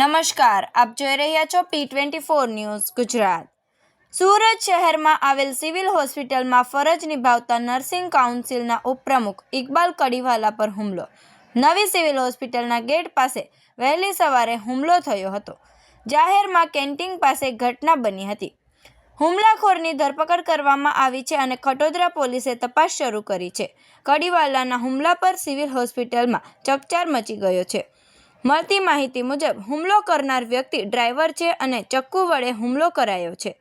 નમસ્કાર, આપ જોઈ રહ્યા છો P twenty four news Gujarat. Surat શહેરમાં આવેલ સિવિલ હોસ્પિટલમાં ફરજ નિભાવતા નર્સિંગ કાઉન્સિલના ઉપપ્રમુખ ઇકબાલ કડીવાલા પર હુમલો. નવી સિવિલ હોસ્પિટલના ગેટ પાસે વહેલી સવારે હુમલો થયો હતો. જાહેરમાં કેન્ટીન પાસે ઘટના બની હતી. હુમલાખોરની ધરપકડ કરવામાં આવી છે અને ખટોદરા પોલીસે તપાસ શરૂ કરી છે. કડીવાલાના હુમલા પર સિવિલ હોસ્પિટલમાં ચકચાર મચી ગયો છે. મળતી માહિતી મુજબ હુમલો કરનાર વ્યક્તિ ડ્રાઈવર છે અને ચક્કુ વડે હુમલો કરાયો છે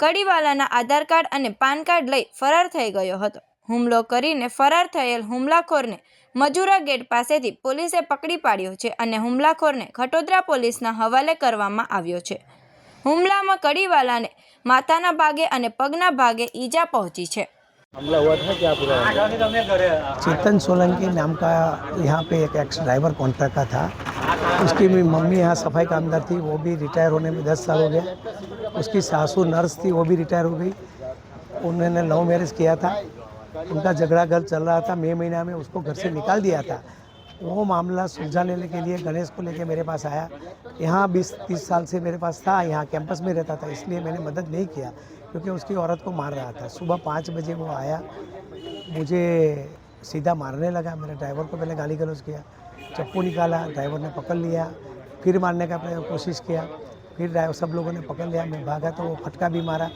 કડીવાલાના આધાર કાર્ડ અને પાન કાર્ડ લઈ ફરાર થઈ ગયો હતો હુમલો કરીને ફરાર થયેલ હુમલાખોરને મજૂરા ગેટ પાસેથી પોલીસે પકડી પાડ્યો છે અને હુમલાખોરને ખટોદરા પોલીસના હવાલે કરવામાં આવ્યો છે હુમલામાં કડીવાલાને માથાના ભાગે અને પગના ભાગે ઈજા પહોંચી છે हमला हुआ था क्या पूरा चेतन सोलंकी नाम का यहाँ पे एक एक्स ड्राइवर कॉन्ट्रैक्ट का था उसकी भी मम्मी यहाँ सफ़ाई कामदार थी, वो भी रिटायर होने में दस साल हो गया। उसकी सासू नर्स थी, वो भी रिटायर हो गई। उन्होंने लव मैरिज किया था। उनका झगड़ा घर चल रहा था, मई महीना में उसको घर से निकाल दिया था। वो मामला सुलझाने के लिए, गणेश को लेके मेरे पास आया। यहाँ बीस, तीस साल से मेरे पास था, यहाँ कैंपस में रहता था, इसलिए मैंने मदद नहीं किया, क्योंकि उसकी औरत को मार रहा था। सुबह पाँच बजे वो आया, मुझे सीधा मारने लगा। मेरे ड्राइवर को पहले गाली गलौज किया, चप्पू निकाला, ड्राइवर ने पकड़ लिया, फिर मारने का कोशिश किया, फिर ड्राइवर सब लोगों ने पकड़ लिया, मैं भागा तो वो फटका भी मारा।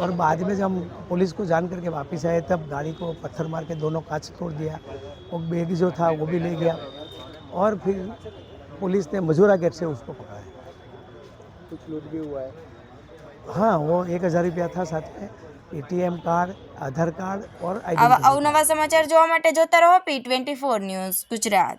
और बाद में जब हम पुलिस को जान करके वापस आए, तब गाड़ी को पत्थर मार के दोनों कांच तोड़ दिया, वो बैग जो था वो भी ले गया। और फिर पुलिस ने मजूरा गेट से उसको पकड़ा। कुछ लूट भी हुआ है। हाँ वो एक हज़ार रुपया था साथ में एटीएम कार्ड आधार कार्ड और આવા आइडेंटिटी અવનવા સમાચાર જોવા માટે જોતા રહો P twenty four news Gujarat